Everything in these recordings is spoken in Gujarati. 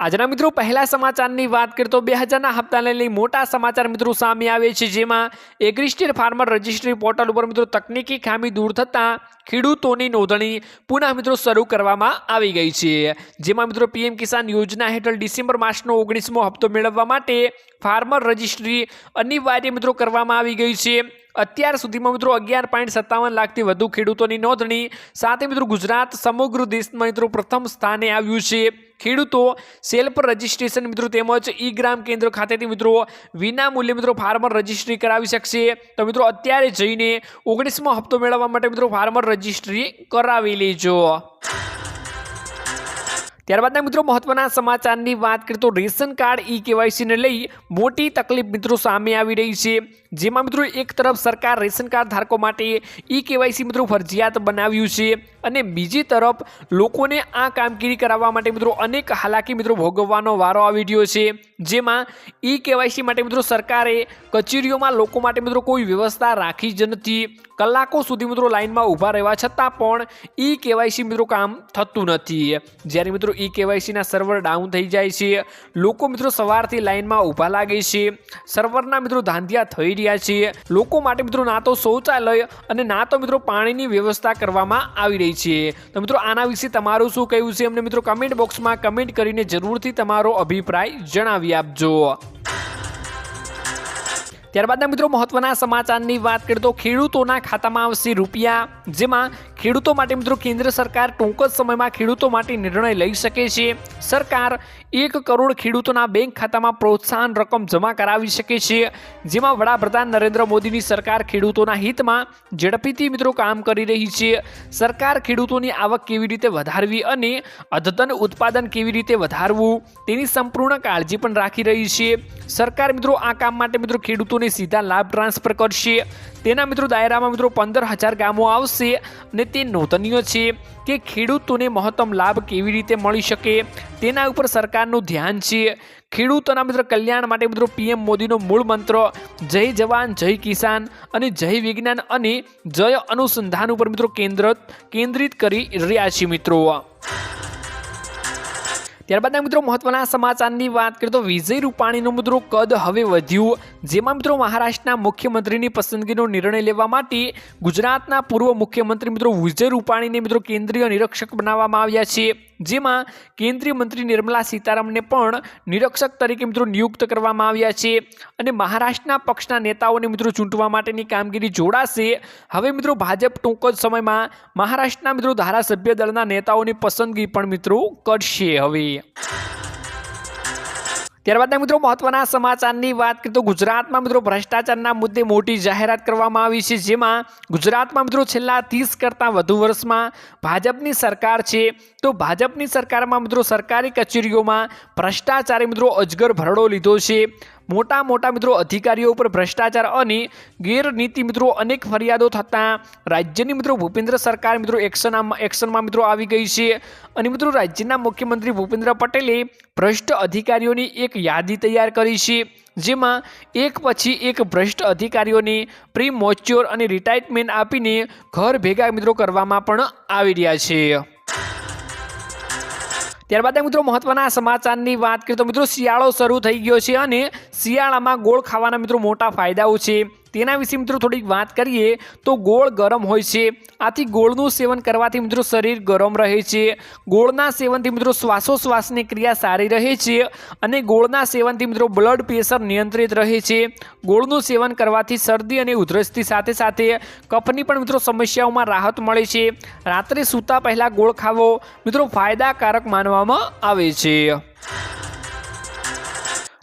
આજના મિત્રો, પહેલા સમાચારની વાત કરીએ તો બે હજારના હપ્તાને લઈ મોટા સમાચાર મિત્રો સામે આવે છે, જેમાં એગ્રીસ્ટેડ ફાર્મર રજિસ્ટ્રી પોર્ટલ ઉપર મિત્રો તકનીકી ખામી દૂર થતાં ખેડૂતોની નોંધણી પુનઃ મિત્રો શરૂ કરવામાં આવી ગઈ છે. જેમાં મિત્રો પીએમ કિસાન યોજના હેઠળ ડિસેમ્બર માસનો ઓગણીસમો હપ્તો મેળવવા માટે ફાર્મર રજિસ્ટ્રી અનિવાર્ય મિત્રો કરવામાં આવી ગઈ છે. અત્યાર સુધીમાં મિત્રો અગિયાર પોઈન્ટ સત્તાવન લાખથી વધુ ખેડૂતોની નોંધણી સાથે મિત્રો ગુજરાત સમગ્ર દેશમાં મિત્રો પ્રથમ સ્થાને આવ્યું છે. ખેડૂતો સેલ્ફ રજિસ્ટ્રેશન મિત્રો તેમજ ઈ ગ્રામ કેન્દ્ર ખાતેથી મિત્રો વિના મૂલ્યે મિત્રો ફાર્મર રજિસ્ટ્રી કરાવી શકશે. તો મિત્રો અત્યારે જઈને ઓગણીસમો હપ્તો મેળવવા માટે મિત્રો ફાર્મર રજિસ્ટ્રી કરાવી લેજો ત્યારબાદના મિત્રો મહત્વના સમાચારની વાત કરીએ તો રેશન કાર્ડ ઈ કેવાયસીને લઈ મોટી તકલીફ મિત્રો સામે આવી રહી છે. જેમાં મિત્રો એક તરફ સરકાર રેશન કાર્ડ ધારકો માટે ઈ કેવાયસી મિત્રો ફરજિયાત બનાવ્યું છે અને બીજી તરફ લોકોને આ કામગીરી કરાવવા માટે મિત્રો અનેક હાલાકી મિત્રો ભોગવવાનો વારો આવી રહ્યો છે. જેમાં ઈ કેવાયસી માટે મિત્રો સરકારે કચેરીઓમાં લોકો માટે મિત્રો કોઈ વ્યવસ્થા રાખી જ નથી. કલાકો સુધી મિત્રો લાઇનમાં ઊભા રહેવા છતાં પણ ઈ કેવાયસી મિત્રો કામ થતું નથી. જ્યારે મિત્રો ઈ કેવાયસીના સર્વર ડાઉન થઈ જાય છે, લોકો મિત્રો સવારથી લાઇનમાં ઊભા લાગે છે સર્વરના મિત્રો ધાંધિયા થઈ રહ્યા છે, લોકો માટે મિત્રો ના તો શૌચાલય અને ના તો મિત્રો પાણીની વ્યવસ્થા કરવામાં આવી રહી છે. તો મિત્રો આના વિશે તમારું શું કહેવું છે? અમને મિત્રો કમેન્ટ બોક્સમાં કમેન્ટ કરીને જરૂરથી તમારો અભિપ્રાય જણાવી આપજો. ત્યારબાદના મિત્રો મહત્વના સમાચારની વાત કરીએ તો ખેડૂતોના ખાતામાં આવશે રૂપિયા જેમાં ખેડૂતો માટે મિત્રો કેન્દ્ર સરકાર ટૂંક જ સમયમાં ખેડૂતો માટે નિર્ણય લઈ શકે છે. સરકાર એક કરોડ ખેડૂતોના બેંક ખાતામાં પ્રોત્સાહન રકમ જમા કરાવી શકે છે. જેમાં વડાપ્રધાન નરેન્દ્ર મોદીની સરકાર ખેડૂતોના હિતમાં ઝડપીથી મિત્રો કામ કરી રહી છે. સરકાર ખેડૂતોની આવક કેવી રીતે વધારવી અને અદ્યતન ઉત્પાદન કેવી રીતે વધારવું તેની સંપૂર્ણ કાળજી પણ રાખી રહી છે. સરકાર મિત્રો આ કામ માટે મિત્રો ખેડૂતોને સીધા લાભ ટ્રાન્સફર કરશે. તેના મિત્રો દાયરામાં મિત્રો પંદર હજાર ગામો આવશે અને તે નોંધનીય છે કે ખેડૂતોને મહત્તમ લાભ કેવી રીતે મળી શકે તેના ઉપર સરકારનું ધ્યાન છે. ખેડૂતોના મિત્રો કલ્યાણ માટે મિત્રો પીએમ મોદીનો મૂળ મંત્ર, જય જવાન, જય કિસાન અને જય વિજ્ઞાન અને જય અનુસંધાન ઉપર મિત્રો કેન્દ્ર, કેન્દ્રિત કરી રહ્યા છે મિત્રો. ત્યારબાદના મિત્રો મહત્વના સમાચારની વાત કરીએ તો વિજય રૂપાણીનું મિત્રો કદ હવે વધ્યું. જેમાં મિત્રો મહારાષ્ટ્રના મુખ્યમંત્રીની પસંદગીનો નિર્ણય લેવા માટે ગુજરાતના પૂર્વ મુખ્યમંત્રી મિત્રો વિજય રૂપાણીને મિત્રો કેન્દ્રીય નિરીક્ષક બનાવવામાં આવ્યા છે. જેમાં કેન્દ્રીય મંત્રી નિર્મલા સીતારામને પણ નિરીક્ષક તરીકે મિત્રો નિયુક્ત કરવામાં આવ્યા છે. અને મહારાષ્ટ્રના પક્ષના નેતાઓને મિત્રો ચૂંટવા માટેની કામગીરી જોડાશે. હવે મિત્રો ભાજપ ટૂંક જ સમયમાં મહારાષ્ટ્રના મિત્રો ધારાસભ્ય દળના નેતાઓની પસંદગી પણ મિત્રો કરશે હવે. ત્યારબાદના મિત્રો મહત્વના સમાચારની વાત કરીએ તો ગુજરાતમાં મિત્રો ભ્રષ્ટાચારના મુદ્દે મોટી જાહેરાત કરવામાં આવી છે, જેમાં ગુજરાતમાં મિત્રો છેલ્લા ત્રીસ કરતાં વધુ વર્ષમાં ભાજપની સરકાર છે. તો ભાજપની સરકારમાં મિત્રો સરકારી કચેરીઓમાં ભ્રષ્ટાચારે મિત્રો અજગર ભરડો લીધો છે. મોટા મોટા મિત્રો અધિકારીઓ ઉપર ભ્રષ્ટાચાર અને ગેરનીતિ મિત્રો અનેક ફરિયાદો થતાં રાજ્યની મિત્રો ભૂપેન્દ્ર સરકાર મિત્રો એક્શન એક્શનમાં મિત્રો આવી ગઈ છે. અને મિત્રો રાજ્યના મુખ્યમંત્રી ભૂપેન્દ્ર પટેલે ભ્રષ્ટ અધિકારીઓની એક યાદી તૈયાર કરી છે, જેમાં એક પછી એક ભ્રષ્ટ અધિકારીઓને પ્રી મોચ્યોર અને રિટાયરમેન્ટ આપીને ઘર ભેગા મિત્રો કરવામાં પણ આવી રહ્યા છે. ત્યારબાદ મિત્રો મહત્વના સમાચારની વાત કરીએ તો મિત્રો શિયાળો શરૂ થઈ ગયો છે અને શિયાળામાં ગોળ ખાવાના મિત્રો મોટા ફાયદાઓ છે. તેના વિશે મિત્રો થોડીક વાત કરીએ તો ગોળ ગરમ હોય છે. આથી ગોળનું સેવન કરવાથી મિત્રો શરીર ગરમ રહે છે. ગોળના સેવનથી મિત્રો શ્વાસોશ્વાસની ક્રિયા સારી રહે છે અને ગોળના સેવનથી મિત્રો બ્લડ પ્રેશર નિયંત્રિત રહે છે. ગોળનું સેવન કરવાથી શરદી અને ઉધરસથી સાથે સાથે કફની પણ મિત્રો સમસ્યાઓમાં રાહત મળે છે. રાત્રે સૂતા પહેલાં ગોળ ખાવો મિત્રો ફાયદાકારક માનવામાં આવે છે.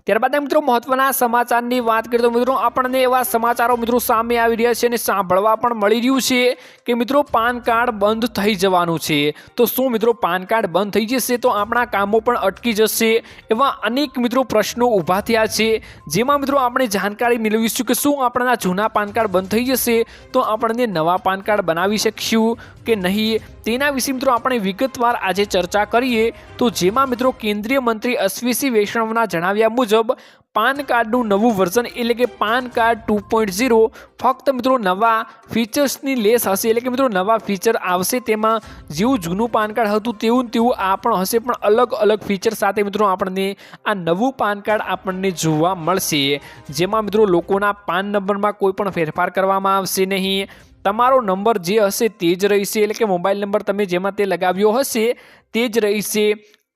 ત્યારબાદ મિત્રો મહત્વના સમાચારની વાત કરીએ તો મિત્રો આપણને એવા સમાચારો મિત્રો સામે આવી રહ્યા છે અને સાંભળવા પણ મળી રહ્યું છે કે મિત્રો પાન કાર્ડ બંધ થઈ જવાનું છે. તો શું મિત્રો પાન કાર્ડ બંધ થઈ જશે તો આપણા કામો પણ અટકી જશે? એવા અનેક મિત્રો પ્રશ્નો ઊભા થયા છે. જેમાં મિત્રો આપણે જાણકારી મેળવીશું કે શું આપણા જૂના પાન કાર્ડ બંધ થઈ જશે? તો આપણને નવા પાન કાર્ડ બનાવી શકશું. કે નહીં? તેના વિશે મિત્રો આપણે વિગતવાર આજે ચર્ચા કરીએ. તો જેમાં મિત્રો કેન્દ્રીય મંત્રી અશ્વિસી વૈષ્ણવના જણાવ્યા મુજબ, પાન કાર્ડનું નવું વર્ઝન એટલે કે PAN card two point zero ફક્ત મિત્રો નવા ફીચર્સની લેસ હશે એટલે કે મિત્રો નવા ફીચર આવશે તેમાં જેવું જૂનું પાન કાર્ડ હતું તેવું તેવું આ પણ હશે. પણ અલગ અલગ ફીચર સાથે મિત્રો આપણને આ નવું પાન કાર્ડ આપણને જોવા મળશે. જેમાં મિત્રો લોકોના પાન નંબરમાં કોઈ પણ ફેરફાર કરવામાં આવશે નહીં. તમારો નંબર જે હશે તે જ રહેશે. એટલે કે મોબાઈલ નંબર તમે જેમાં તે લગાવ્યો હશે, તે જ રહેશે.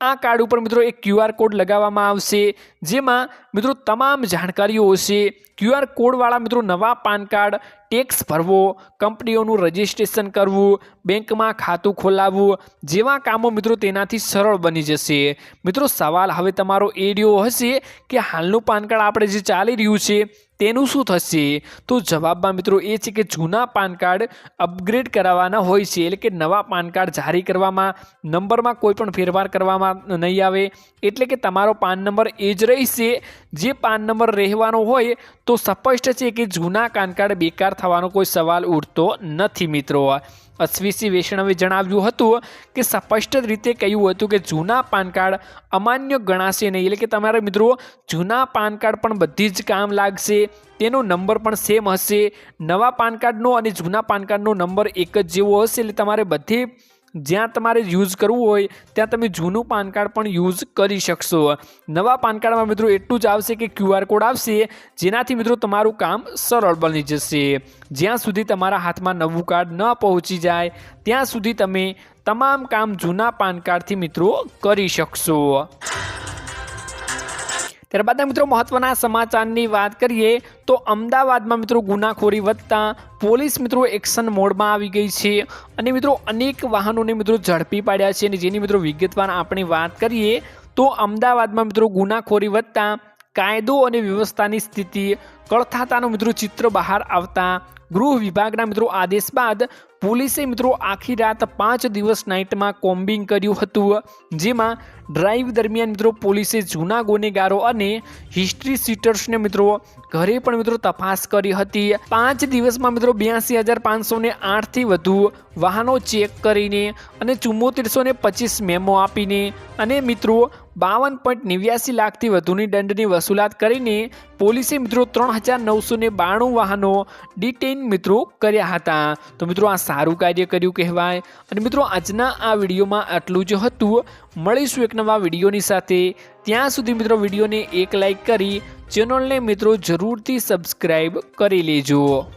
આ કાર્ડ ઉપર મિત્રો એક ક્યુઆર કોડ લગાવવામાં આવશે, જેમાં મિત્રો તમામ જાણકારીઓ હશે. ક્યુઆર કોડવાળા મિત્રો નવા પાન કાર્ડ, ટેક્સ ભરવો, કંપનીઓનું રજિસ્ટ્રેશન કરવું, બેંકમાં ખાતું ખોલાવવું, જેવા કામો મિત્રો તેનાથી સરળ બની જશે. મિત્રો સવાલ હવે તમારો એ રહ્યો હશે કે હાલનું પાન કાર્ડ આપણે જે ચાલી રહ્યું છે તેનું શું થશે? તો જવાબમાં મિત્રો એ છે કે જૂના પાન કાર્ડ અપગ્રેડ કરાવવાના હોય છે. એટલે કે નવા પાન કાર્ડ જારી કરવામાં, નંબરમાં કોઈ પણ ફેરફાર કરવામાં નહીં આવે. એટલે કે તમારો પાન નંબર એ જ રહેશે. જે પાન નંબર રહેવાનો હોય, તો સ્પષ્ટ છે કે જૂના પાન કાર્ડ બેકાર થવાનો કોઈ સવાલ ઉઠતો નથી મિત્રો. અશ્વિસી વૈષ્ણવે જણાવ્યું હતું કે સ્પષ્ટ રીતે કહ્યું હતું કે જૂના પાન કાર્ડ અમાન્ય ગણાશે નહીં. એટલે કે તમારા મિત્રો, જૂના પાન કાર્ડ પણ બધી જ કામ લાગશે, તેનો નંબર પણ સેમ હશે. નવા પાન કાર્ડનો અને જૂના પાન કાર્ડનો નંબર એક જ જેવો હશે. એટલે તમારે બધી જ્યાં તમારે યુઝ કરવું હોય, ત્યાં તમે જૂનું પાન કાર્ડ પણ યુઝ કરી શકશો. નવા પાન કાર્ડમાં મિત્રો એટલું જ આવશે કે ક્યુઆર કોડ આવશે, જેનાથી મિત્રો તમારું કામ સરળ બની જશે. જ્યાં સુધી તમારા હાથમાં નવું કાર્ડ ન પહોંચી જાય, ત્યાં સુધી તમે તમામ કામ જૂના પાન કાર્ડથી મિત્રો કરી શકશો. ત્યારબાદ મિત્રો મહત્વના સમાચારની વાત કરીએ તો અમદાવાદમાં મિત્રો ગુનાખોરી વધતા પોલીસ મિત્રો એક્શન મોડમાં આવી ગઈ છે અને મિત્રો અનેક વાહનોને મિત્રો ઝડપી પાડ્યા છે અને જેની મિત્રો વિગતવાર આપણે વાત કરીએ તો અમદાવાદમાં મિત્રો ગુનાખોરી વધતા કાયદો અને વ્યવસ્થાની સ્થિતિ કળથાતાનું મિત્રો ચિત્ર બહાર આવતા ગૃહ વિભાગના મિત્રો આદેશ બાદ પોલીસે મિત્રો આખી રાત પાંચ દિવસ નાઇટમાં કોમ્બિંગ કર્યું હતું, જેમાં ડ્રાઈવ દરમિયાન મિત્રો પોલીસે જૂના ગુનેગારો અને હિસ્ટ્રી સીટર્સને મિત્રો ઘરે પણ મિત્રો તપાસ કરી હતી. પાંચ દિવસમાં મિત્રો બ્યાસી હજાર પાંચસો ને આઠથી વધુ વાહનો ચેક કરીને અને ચુમ્મોતેરસો ને પચીસ મેમો આપીને અને મિત્રો બાવન પોઈન્ટ નેવ્યાસી લાખથી વધુની દંડની વસૂલાત કરીને પોલીસે મિત્રો ત્રણ હજાર નવસો ને બાણું વાહનો ડિટેઇન મિત્રો કર્યા હતા. તો મિત્રો આ સારું કાર્ય કર્યું કહેવાય. અને મિત્રો આજના આ વિડીયોમાં આટલું જ હતું. મળીશું એક નવા વિડીયોની સાથે. ત્યાં સુધી મિત્રો વિડીયોને એક લાઈક કરી ચેનલને મિત્રો જરૂરથી સબસ્ક્રાઈબ કરી લેજો.